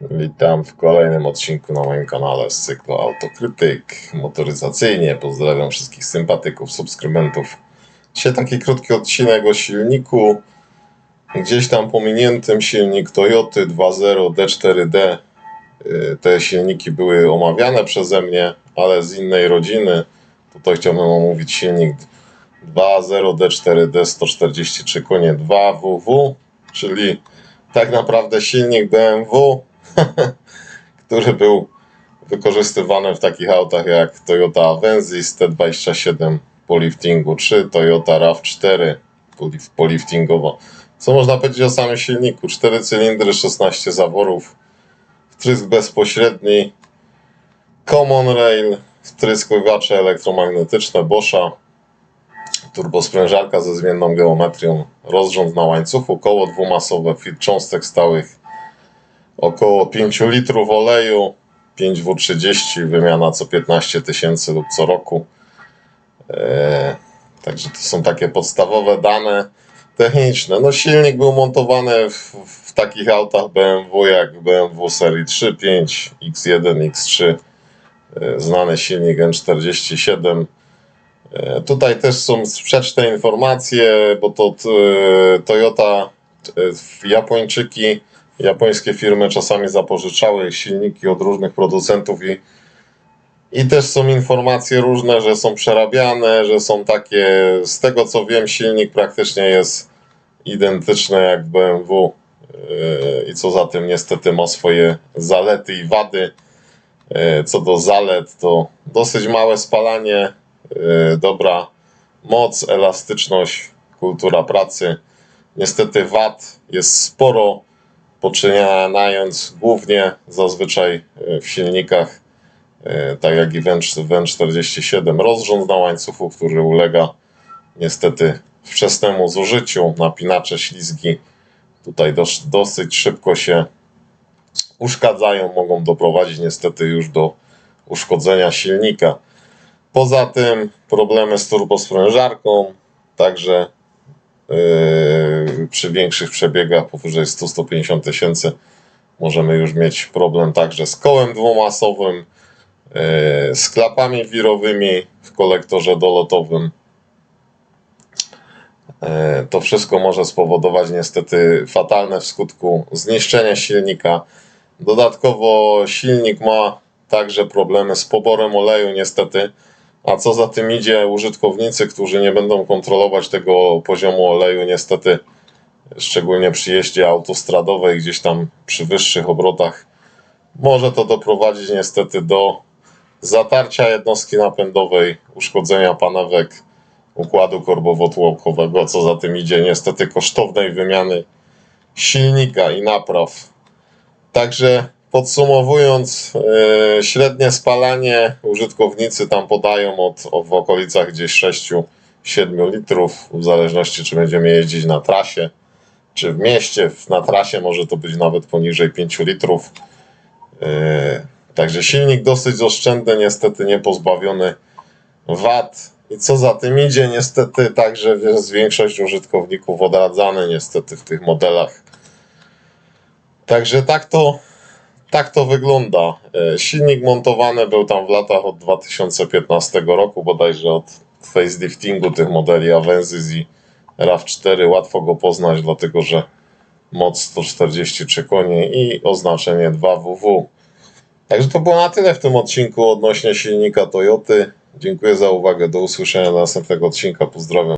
Witam w kolejnym odcinku na moim kanale z cyklu Autokrytyk motoryzacyjnie. Pozdrawiam wszystkich sympatyków, subskrybentów. Dzisiaj taki krótki odcinek o silniku. Gdzieś tam pominiętym silnik Toyoty 2.0 D4D. Y, Te silniki były omawiane przeze mnie, ale z innej rodziny. Tutaj chciałbym omówić silnik 2.0 D4D 143 konie 2WW, czyli tak naprawdę silnik BMW, który był wykorzystywany w takich autach jak Toyota Avensis T27 po liftingu, czy Toyota RAV4 po lif- po liftingowo. Co można powiedzieć o samym silniku? 4 cylindry, 16 zaworów, wtrysk bezpośredni, Common Rail, wtryskiwacze elektromagnetyczne Boscha, turbosprężarka ze zmienną geometrią, rozrząd na łańcuchu, koło dwumasowe, filtr cząstek stałych, około 5 litrów oleju, 5W30, wymiana co 15 tysięcy lub co roku. Eee, także to są takie podstawowe dane techniczne. No silnik był montowany w, w takich autach BMW jak BMW serii 3, 5, X1, X3, e, znany silnik N47. E, Tutaj też są sprzeczne informacje, bo to e, Toyota, e, Japończyki, japońskie firmy czasami zapożyczały silniki od różnych producentów i, i też są informacje różne, że są przerabiane, że są takie, z tego co wiem, silnik praktycznie jest identyczny jak w BMW e, i co za tym niestety ma swoje zalety i wady. E, Co do zalet, to dosyć małe spalanie, Yy, dobra moc, elastyczność, kultura pracy. Niestety wad jest sporo, poczynając głównie zazwyczaj yy, w silnikach, yy, tak jak i w N47, rozrząd na łańcuchu, który ulega niestety wczesnemu zużyciu, napinacze, ślizgi tutaj dos- dosyć szybko się uszkadzają, mogą doprowadzić niestety już do uszkodzenia silnika. Poza tym problemy z turbosprężarką, także przy większych przebiegach powyżej 100-150 tysięcy możemy już mieć problem także z kołem dwumasowym, yy, z klapami wirowymi w kolektorze dolotowym. Yy, To wszystko może spowodować niestety fatalne w skutku zniszczenie silnika. Dodatkowo silnik ma także problemy z poborem oleju niestety. A co za tym idzie, użytkownicy, którzy nie będą kontrolować tego poziomu oleju, niestety, szczególnie przy jeździe autostradowej, gdzieś tam przy wyższych obrotach, może to doprowadzić niestety do zatarcia jednostki napędowej, uszkodzenia panewek układu korbowo-tłokowego, co za tym idzie, niestety kosztownej wymiany silnika i napraw. Także podsumowując, e, średnie spalanie użytkownicy tam podają od, od w okolicach gdzieś 6-7 litrów, w zależności czy będziemy jeździć na trasie, czy w mieście. Na trasie może to być nawet poniżej 5 litrów. E, Także silnik dosyć oszczędny, niestety nie pozbawiony wad. I co za tym idzie, niestety także jest większość użytkowników odradzany niestety w tych modelach. Także tak to tak to wygląda. E, Silnik montowany był tam w latach od 2015 roku, bodajże od faceliftingu tych modeli Avensis i RAV4. Łatwo go poznać, dlatego że moc 143 konie i oznaczenie 2WW. Także to było na tyle w tym odcinku odnośnie silnika Toyoty. Dziękuję za uwagę. Do usłyszenia do następnego odcinka. Pozdrawiam.